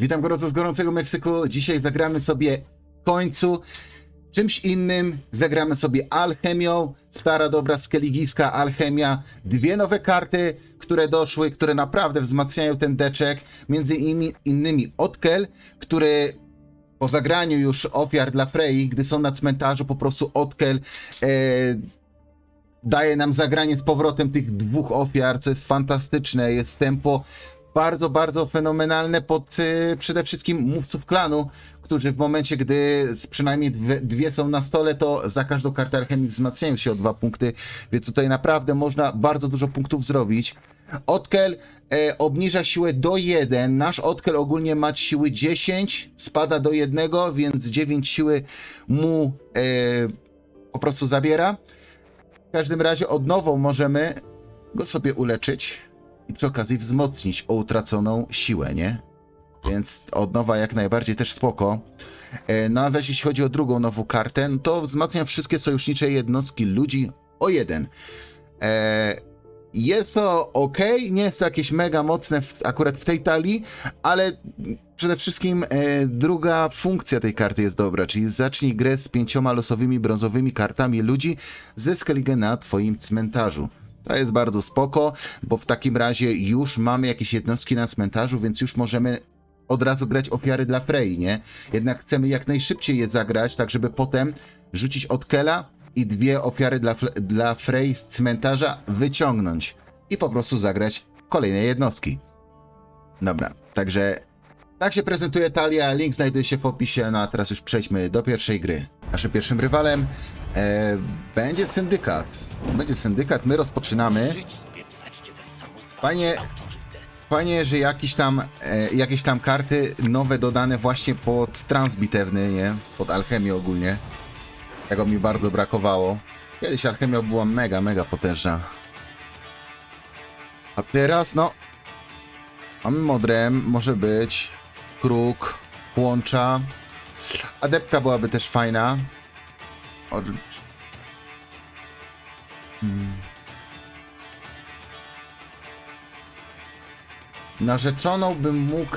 Witam gorąco z gorącego Meksyku. Dzisiaj zagramy sobie w końcu czymś innym. Zagramy sobie alchemią. Stara, dobra, skeligijska alchemia. Dwie nowe karty, które doszły, które naprawdę wzmacniają ten deczek. Między innymi, innymi Otkel, który po zagraniu już ofiar dla Frey, gdy są na cmentarzu, po prostu Otkel e, daje nam zagranie z powrotem tych dwóch ofiar, co jest fantastyczne. Jest tempo bardzo, bardzo fenomenalne pod y, przede wszystkim mówców klanu, którzy w momencie, gdy przynajmniej dwie, dwie są na stole, to za każdą kartę alchemii wzmacniają się o dwa punkty, więc tutaj naprawdę można bardzo dużo punktów zrobić. Otkel e, obniża siłę do 1. Nasz Otkel ogólnie ma siły 10, spada do 1, więc 9 siły mu e, po prostu zabiera. W każdym razie od nowo możemy go sobie uleczyć przy okazji wzmocnić o utraconą siłę, nie? Więc od nowa jak najbardziej też spoko. E, No a zaś jeśli chodzi o drugą nową kartę, no to wzmacnia wszystkie sojusznicze jednostki ludzi o jeden. E, Jest to ok, nie jest to jakieś mega mocne w, akurat w tej talii, ale przede wszystkim e, druga funkcja tej karty jest dobra, czyli zacznij grę z pięcioma losowymi brązowymi kartami ludzi ze Skellige na twoim cmentarzu. To jest bardzo spoko, bo w takim razie już mamy jakieś jednostki na cmentarzu, więc już możemy od razu grać ofiary dla Frey, nie? Jednak chcemy jak najszybciej je zagrać, tak żeby potem rzucić od Kela i dwie ofiary dla, dla Frey z cmentarza wyciągnąć i po prostu zagrać kolejne jednostki. Dobra, także tak się prezentuje talia, link znajduje się w opisie, no a teraz już przejdźmy do pierwszej gry. Naszym pierwszym rywalem e, będzie syndykat. Będzie syndykat, my rozpoczynamy. Fajnie, fajnie że jakieś tam, e, jakieś tam karty nowe dodane właśnie pod transbitewny, nie? Pod alchemię ogólnie. Tego mi bardzo brakowało. Kiedyś alchemia była mega, mega potężna. A teraz, no... Mamy modrem, może być kruk, kłącza. Adepka byłaby też fajna. Od... Hmm. Narzeczoną bym mógł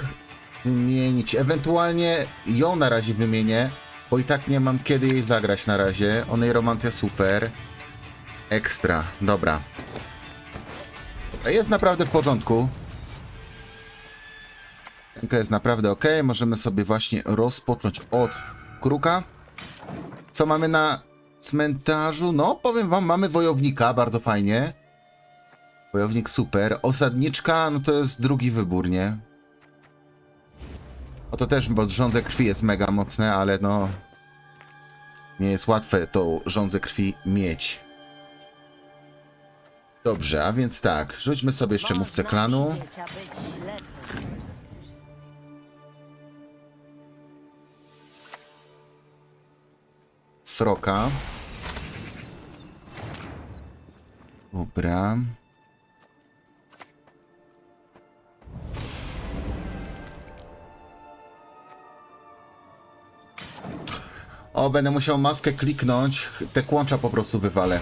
wymienić. Ewentualnie ją na razie wymienię, bo i tak nie mam kiedy jej zagrać na razie. Onej romancja super. Ekstra, dobra. Jest naprawdę w porządku. Ręka jest naprawdę ok. Możemy sobie właśnie rozpocząć od kruka. Co mamy na cmentarzu? No, powiem wam, mamy wojownika, bardzo fajnie. Wojownik super. Osadniczka, no to jest drugi wybór, nie? O to też, bo rządze krwi jest mega mocne, ale no... Nie jest łatwe tą rządzę krwi mieć. Dobrze, a więc tak, rzućmy sobie jeszcze mówcę klanu. Sroka. Dobra. O, będę musiał maskę kliknąć. Te kłącza po prostu wywalę.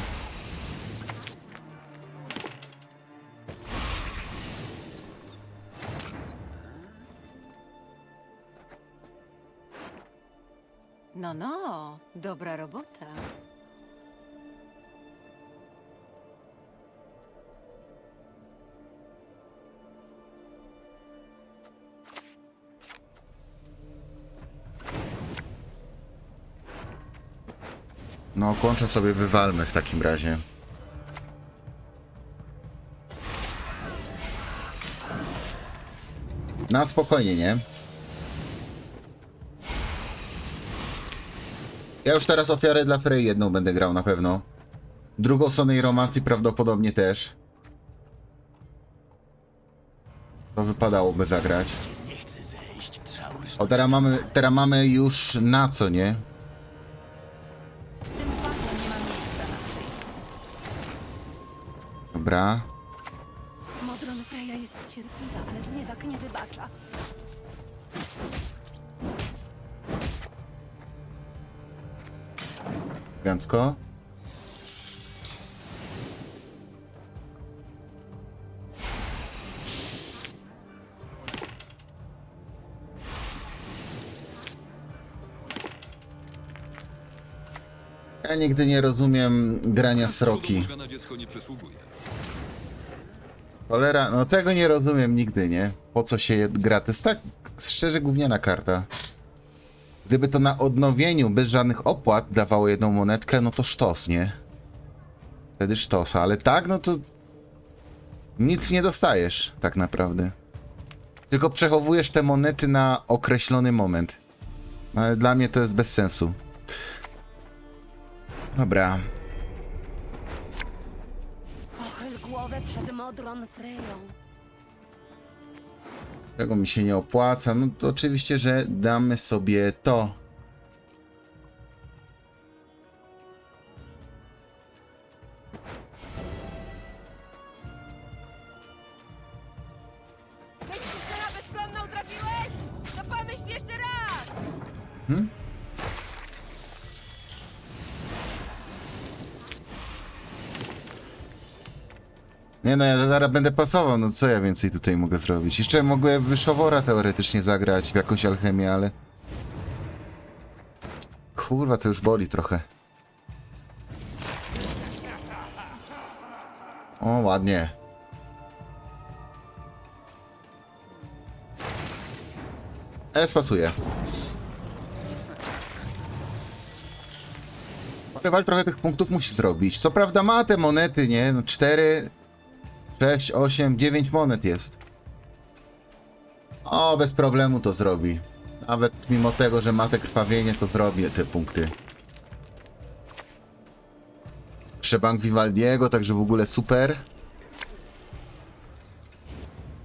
No, kłącze sobie wywalmy w takim razie. Na spokojnie, nie? Ja już teraz ofiarę dla Frey jedną będę grał na pewno. Drugą Sonej Romancji prawdopodobnie też. To wypadałoby zagrać. O, teraz mamy, teraz mamy już na co, nie? Dobra. Modron Freya jest cierpliwa, ale zniewak nie wybacza. Ja nigdy nie rozumiem grania sroki. Cholera, no tego nie rozumiem nigdy, nie? Po co się gra? To jest tak szczerze gówniana karta. Gdyby to na odnowieniu bez żadnych opłat dawało jedną monetkę, no to sztos, nie? Wtedy sztos, ale tak, no to nic nie dostajesz tak naprawdę. Tylko przechowujesz te monety na określony moment. Ale dla mnie to jest bez sensu. Dobra. Głowę przed Modron Freją. Tego mi się nie opłaca. No to oczywiście, że damy sobie to. Pasował, no co ja więcej tutaj mogę zrobić? Jeszcze mogłem wyszowora teoretycznie zagrać w jakąś alchemię, ale... Kurwa, to już boli trochę. O, ładnie. S pasuje. Rywal trochę tych punktów musi zrobić. Co prawda ma te monety, nie? No 4, 6, 8, 9 monet jest. O, bez problemu to zrobi. Nawet mimo tego, że ma te krwawienie, to zrobi te punkty. Jeszcze bank Vivaldiego, także w ogóle super.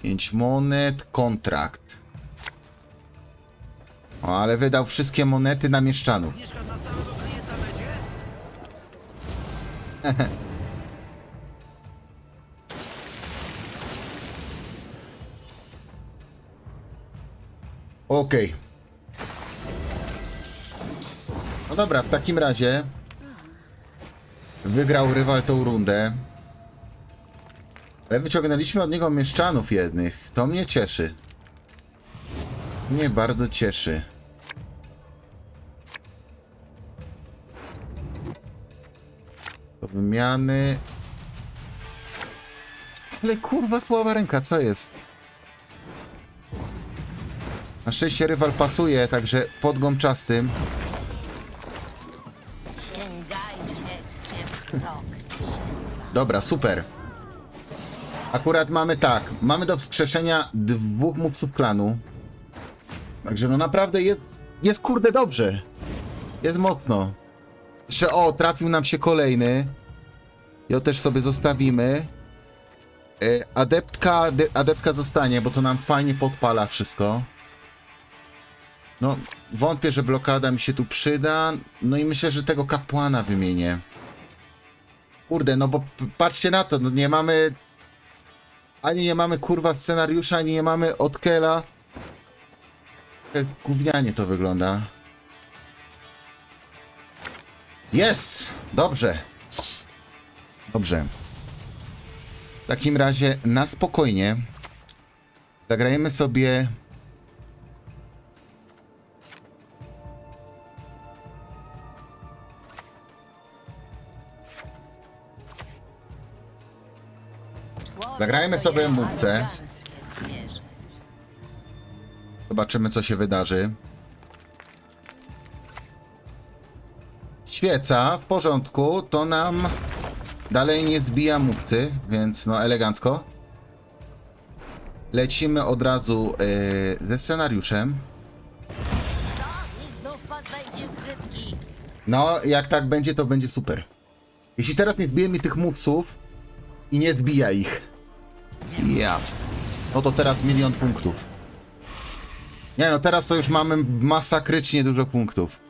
5 monet, kontrakt. O, ale wydał wszystkie monety na mieszczanów. Okej. No dobra, w takim razie wygrał rywal tą rundę. Ale wyciągnęliśmy od niego mieszczanów jednych. To mnie cieszy. Mnie bardzo cieszy. Do wymiany. Ale kurwa słaba ręka, co jest? Na szczęście rywal pasuje, także pod wzrok. Dobra, super. Akurat mamy tak, mamy do wskrzeszenia dwóch mówców klanu. Także no naprawdę jest, jest kurde dobrze. Jest mocno. Jeszcze o, trafił nam się kolejny. Ją też sobie zostawimy. E, Adeptka, de, adeptka zostanie, bo to nam fajnie podpala wszystko. No, wątpię, że blokada mi się tu przyda. No i myślę, że tego kapłana wymienię. Kurde, no bo patrzcie na to, no nie mamy... Ani nie mamy kurwa scenariusza, ani nie mamy od Kela. Jak gównianie to wygląda. Jest! Dobrze. Dobrze. W takim razie na spokojnie zagrajemy sobie Zagrajmy sobie mówcę. Zobaczymy, co się wydarzy. Świeca, w porządku, to nam dalej nie zbija mówcy, więc no elegancko. Lecimy od razu yy, ze scenariuszem. No, jak tak będzie, to będzie super. Jeśli teraz nie zbije mi tych mówców i nie zbija ich. Ja. No to teraz milion punktów. Nie no, teraz to już mamy masakrycznie dużo punktów.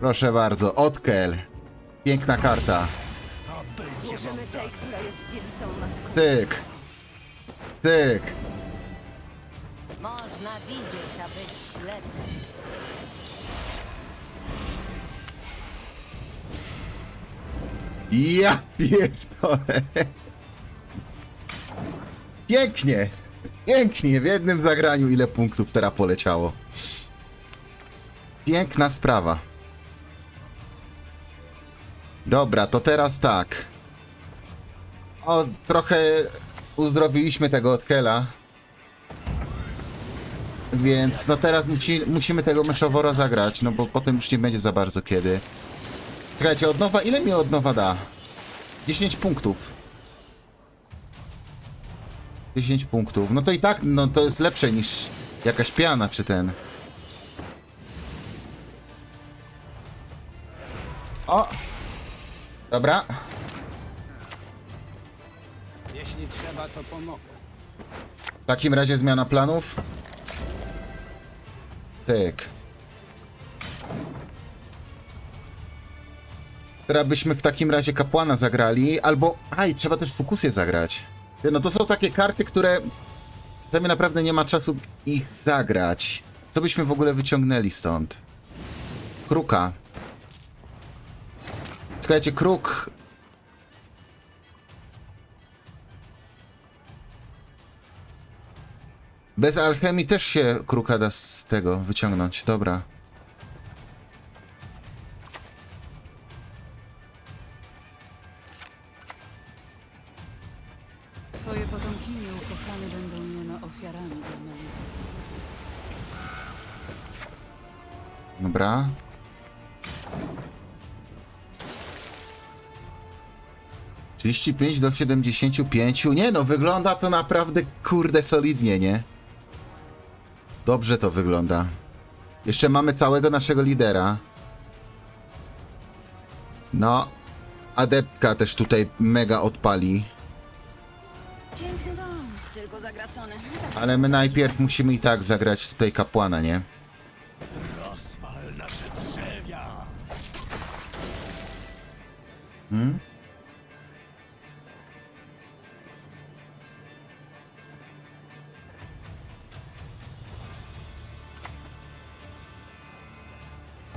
Proszę bardzo, Otkel. Piękna karta. Styk. Styk. Można widzieć, a być ślepym. Ja pierdolę. Pięknie. Pięknie. W jednym zagraniu ile punktów teraz poleciało. Piękna sprawa. Dobra, to teraz tak. O, trochę uzdrowiliśmy tego Otkela. Więc no teraz musi, musimy tego myszowora zagrać, no bo potem już nie będzie za bardzo kiedy. Czekajcie, od nowa, ile mi od nowa da? 10 punktów. 10 punktów. No to i tak, no to jest lepsze niż jakaś piana czy ten. O! Dobra. Jeśli trzeba, to pomogę. W takim razie zmiana planów. Tyk. Teraz byśmy w takim razie kapłana zagrali, albo... Aj, trzeba też fokusję zagrać. No to są takie karty, które... Czasami naprawdę nie ma czasu ich zagrać. Co byśmy w ogóle wyciągnęli stąd? Kruka. Czekajcie, kruk... Bez alchemii też się kruka da z tego wyciągnąć. Dobra. Dobra. Trzydzieści pięć do 75. Nie no, wygląda to naprawdę kurde solidnie, nie? Dobrze to wygląda. Jeszcze mamy całego naszego lidera. No, adeptka też tutaj mega odpali. Piękny dom, tylko zagracony. Ale my najpierw musimy i tak zagrać tutaj kapłana, nie? Hmm?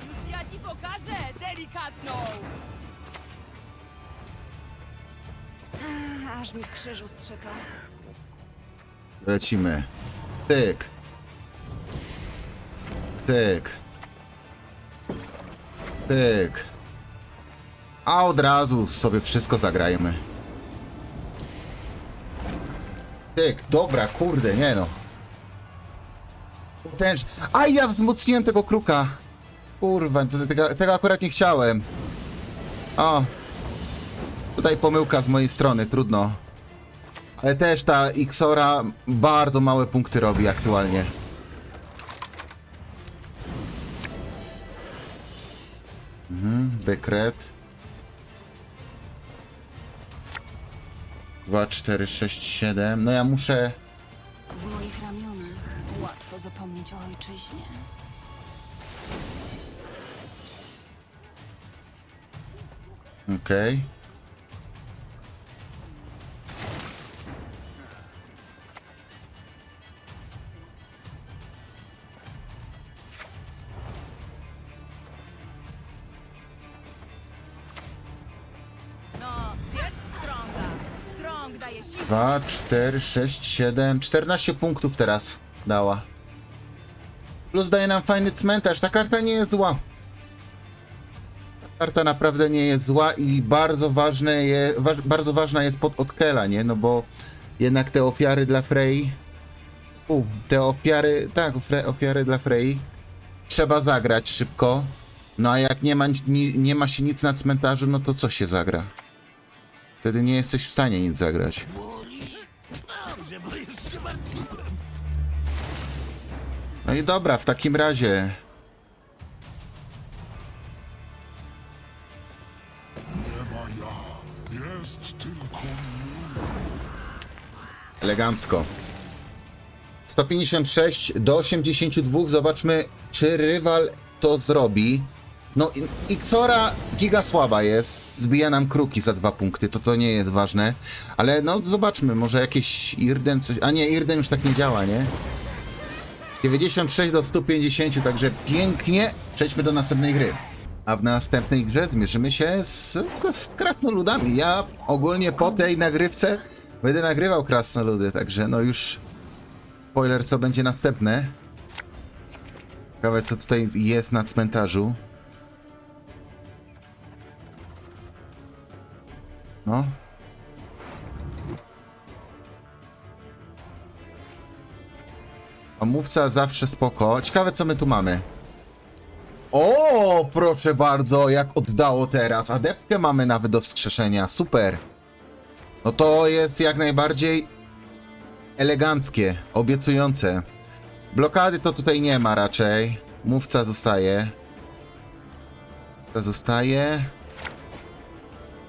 Już ja ci pokażę delikatną! Aż mi w krzyżu strzyka. Lecimy. Tyk. Tyk. Tyk. A od razu sobie wszystko zagrajmy. Tyk, dobra, kurde, nie no. Potęż... A ja wzmocniłem tego kruka. Kurwa, tego, tego akurat nie chciałem. O. Tutaj pomyłka z mojej strony, trudno. Ale też ta Xora bardzo małe punkty robi aktualnie. Mhm, dekret. 2, 4, 6, 7. No ja muszę... W moich ramionach łatwo zapomnieć o ojczyźnie. Okej. No, 2, 4, 6, 7, 14 punktów teraz dała. Plus daje nam fajny cmentarz. Ta karta nie jest zła. Ta karta naprawdę nie jest zła i bardzo ważne je, bardzo ważna jest pod Otkela, nie? No bo jednak te ofiary dla Frey. U, te ofiary, tak, ofiary dla Frey. Trzeba zagrać szybko. No a jak nie ma, ni, nie ma się nic na cmentarzu, no to co się zagra? Wtedy nie jesteś w stanie nic zagrać. No i dobra, w takim razie. Elegancko. 156 do 82. Zobaczmy, czy rywal to zrobi. No, i- Ixora giga słaba jest. Zbija nam kruki za dwa punkty, to to nie jest ważne. Ale no, zobaczmy, może jakieś Irden coś... A nie, Irden już tak nie działa, nie? 96 do 150, także pięknie. Przejdźmy do następnej gry. A w następnej grze zmierzymy się z, z, z krasnoludami. Ja ogólnie po tej nagrywce będę nagrywał krasnoludy, także no już spoiler co będzie następne. Ciekawe co tutaj jest na cmentarzu. Mówca zawsze spoko. Ciekawe, co my tu mamy. O, proszę bardzo, jak oddało teraz. Adeptkę mamy nawet do wskrzeszenia. Super. No to jest jak najbardziej eleganckie, obiecujące. Blokady to tutaj nie ma raczej. Mówca zostaje. To zostaje.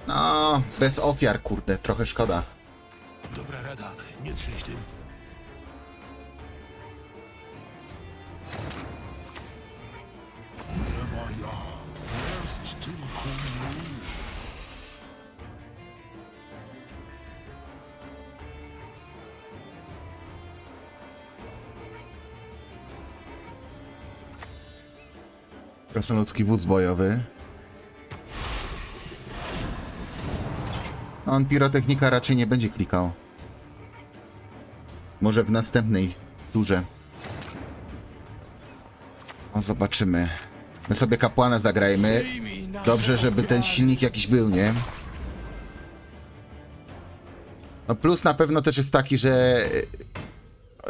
No, bez ofiar, kurde, trochę szkoda. Dobra rada, nie trzęś tym. Krasnoludzki wóz bojowy. On pirotechnika raczej nie będzie klikał. Może w następnej turze. O, zobaczymy. My sobie kapłana zagrajmy. Dobrze, żeby ten silnik jakiś był, nie? No plus na pewno też jest taki, że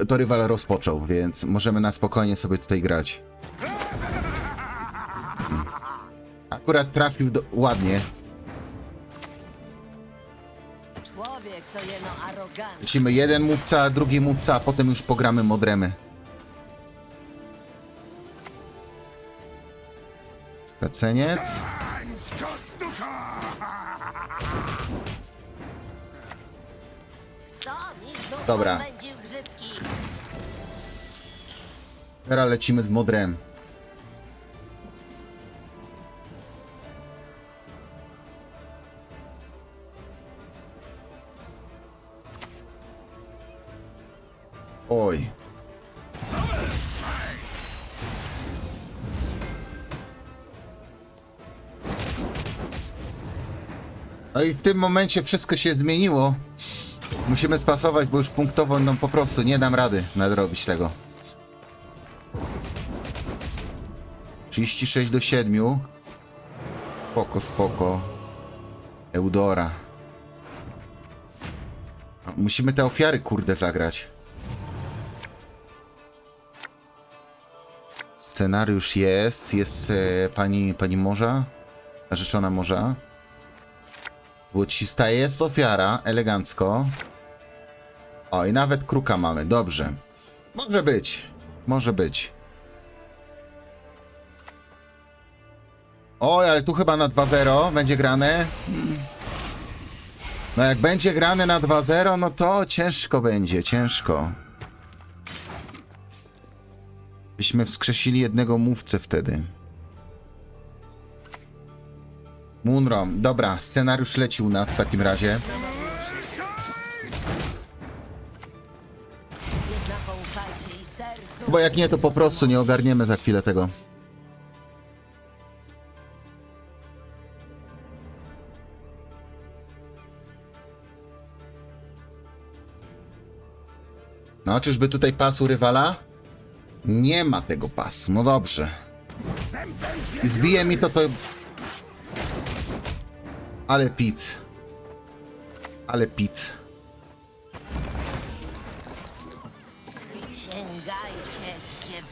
to rywal rozpoczął, więc możemy na spokojnie sobie tutaj grać. Akurat trafił do, ładnie. Człowiek to jeno. Lecimy jeden mówca, drugi mówca, a potem już pogramy modremy. Straceniec. To mi znów Dobra. popędził grzybki. Teraz lecimy z modrem. I w tym momencie wszystko się zmieniło. Musimy spasować, bo już punktowo no po prostu nie dam rady nadrobić tego. 36 do 7. Spoko, spoko. Eudora. Musimy te ofiary, kurde, zagrać. Scenariusz jest. Jest e, pani, pani Morza. Narzeczona Morza. Złocista jest ofiara. Elegancko. O, i nawet kruka mamy. Dobrze. Może być. Może być. Oj, ale tu chyba na 2-0 będzie grane. No jak będzie grane na 2-0, no to ciężko będzie, ciężko. Byśmy wskrzesili jednego mówcę wtedy. Munro, dobra, scenariusz leci u nas w takim razie. Bo jak nie, to po prostu nie ogarniemy za chwilę tego. No, czyżby tutaj pasu rywala? Nie ma tego pasu, no dobrze. Zbije mi to to... Ale pic. Ale pic. Sięgajcie, gdzie.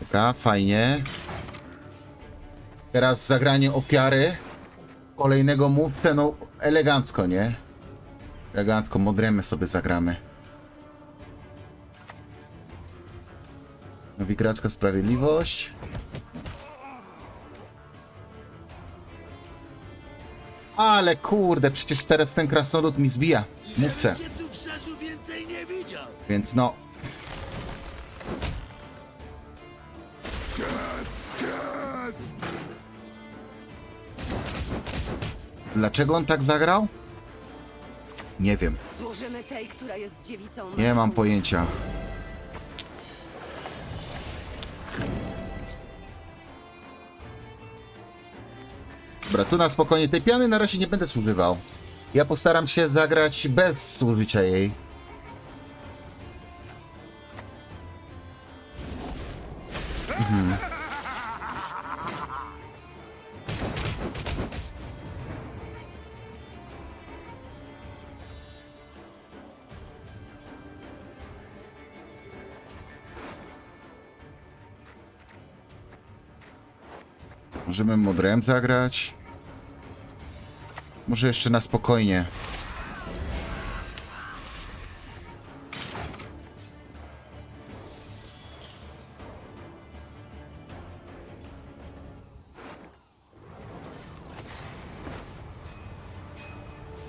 Dobra, fajnie. Teraz zagranie ofiary kolejnego mówcę, no elegancko, nie? Elegancko, modremy sobie zagramy. Nowigradzka Sprawiedliwość. Ale kurde, przecież teraz ten krasnolud mi zbija. Mówcę, więc no. Dlaczego on tak zagrał? Nie wiem. Nie mam pojęcia. Dobra, tu na spokojnie. Tej piany na razie nie będę zużywał. Ja postaram się zagrać bez użycia jej. Mhm. Możemy modrem zagrać. Może jeszcze na spokojnie.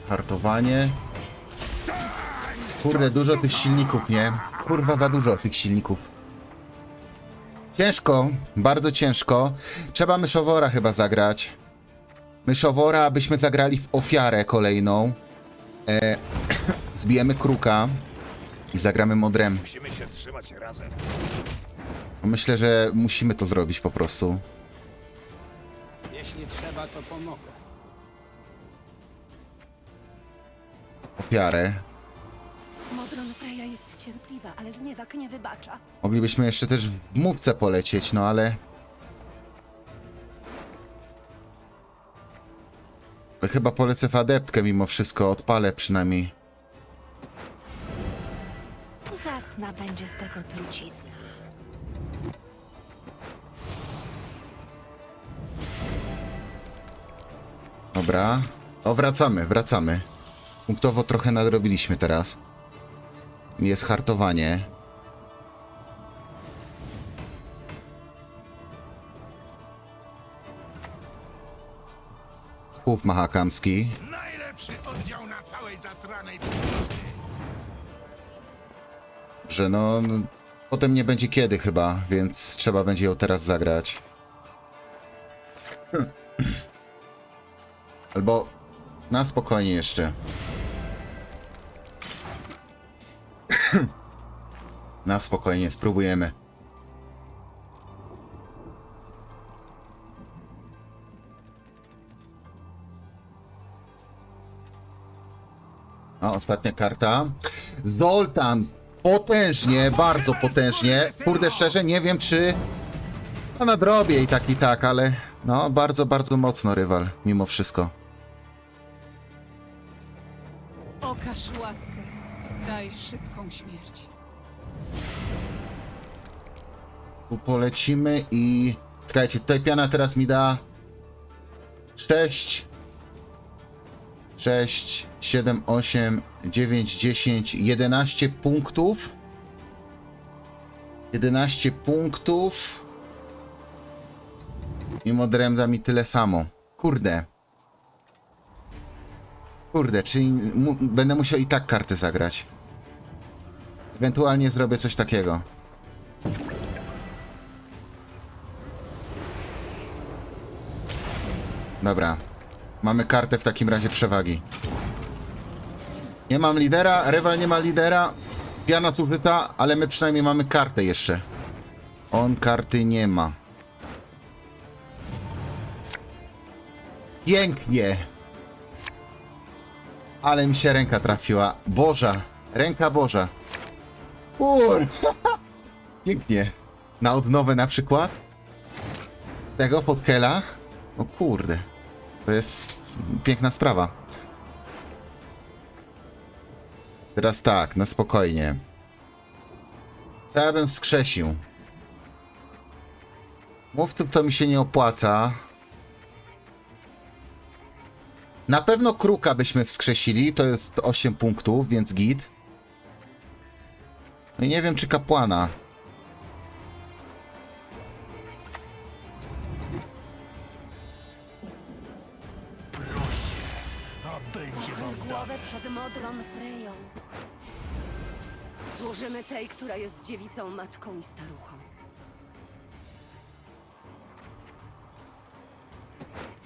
Hartowanie. Kurde, dużo tych silników, nie? Kurwa, za dużo tych silników. Ciężko, bardzo ciężko. Trzeba myszowora chyba zagrać. Myszowora, abyśmy zagrali w ofiarę kolejną. E, zbijemy kruka i zagramy modrem. Musimy się trzymać razem. Myślę, że musimy to zrobić po prostu. Jeśli trzeba, to pomogę. Ofiarę. Modron Freya jest cierpliwa, ale zniewak nie wybacza. Moglibyśmy jeszcze też w mówce polecieć, no ale... Chyba polecę w adeptkę mimo wszystko, odpalę przynajmniej. Zacna będzie z tego trucizna. Dobra. O, wracamy, wracamy. Punktowo trochę nadrobiliśmy teraz. Jest hartowanie. Chłów mahakamski. Najlepszy oddział na całej zasranej Że no. Potem nie będzie kiedy chyba, więc trzeba będzie ją teraz zagrać. Albo na spokojnie jeszcze. Na spokojnie, spróbujemy. A ostatnia karta. Zoltan. Potężnie, bardzo potężnie. Kurde, szczerze, nie wiem czy. No nadrobię i tak i tak, ale. No, bardzo, bardzo mocno rywal, mimo wszystko. Okaż łaskę. Daj szybką śmierć. Tu polecimy i... Czekajcie, tutaj piana teraz mi da... 6... 6, 7, 8, 9, 10, 11 punktów. 11 punktów. I Modrem da mi tyle samo. Kurde. Kurde, czyli mu będę musiał i tak karty zagrać. Ewentualnie zrobię coś takiego. Dobra. Mamy kartę w takim razie przewagi. Nie mam lidera, rywal nie ma lidera. Piana zużyta, ale my przynajmniej mamy kartę jeszcze. On karty nie ma. Pięknie. Ale mi się ręka trafiła. Boża. Ręka Boża. Kur. Pięknie. Na odnowę na przykład. Tego podkela. O kurde. To jest piękna sprawa. Teraz tak, na spokojnie. Co ja bym wskrzesił? Mówców to mi się nie opłaca. Na pewno kruka byśmy wskrzesili, to jest 8 punktów, więc git. No i nie wiem, czy kapłana. Która jest dziewicą, matką i staruchą.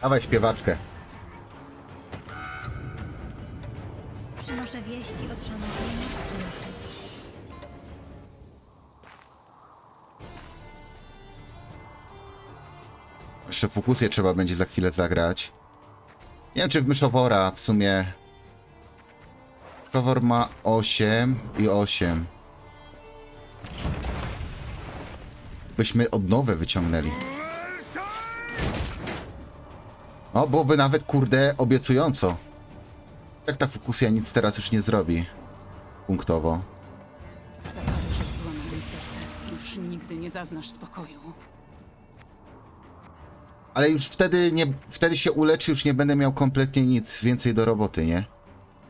Dawaj śpiewaczkę. Przynoszę wieści od szanownej Jeszcze fokusję trzeba będzie za chwilę zagrać. Nie wiem, czy w myszowora w sumie. Myszowor ma 8 i 8. Byśmy odnowę wyciągnęli. O, byłoby nawet, kurde, obiecująco. Jak ta fokusja nic teraz już nie zrobi. Punktowo. Już nigdy nie zaznasz spokoju. Ale już wtedy, nie, wtedy się uleczy, już nie będę miał kompletnie nic więcej do roboty, nie?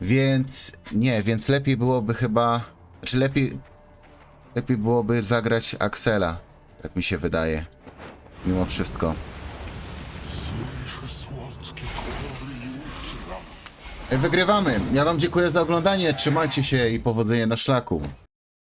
Więc nie, więc lepiej byłoby chyba. Czy lepiej. Lepiej byłoby zagrać Axela, jak mi się wydaje. Mimo wszystko. Wygrywamy. Ja wam dziękuję za oglądanie. Trzymajcie się i powodzenia na szlaku.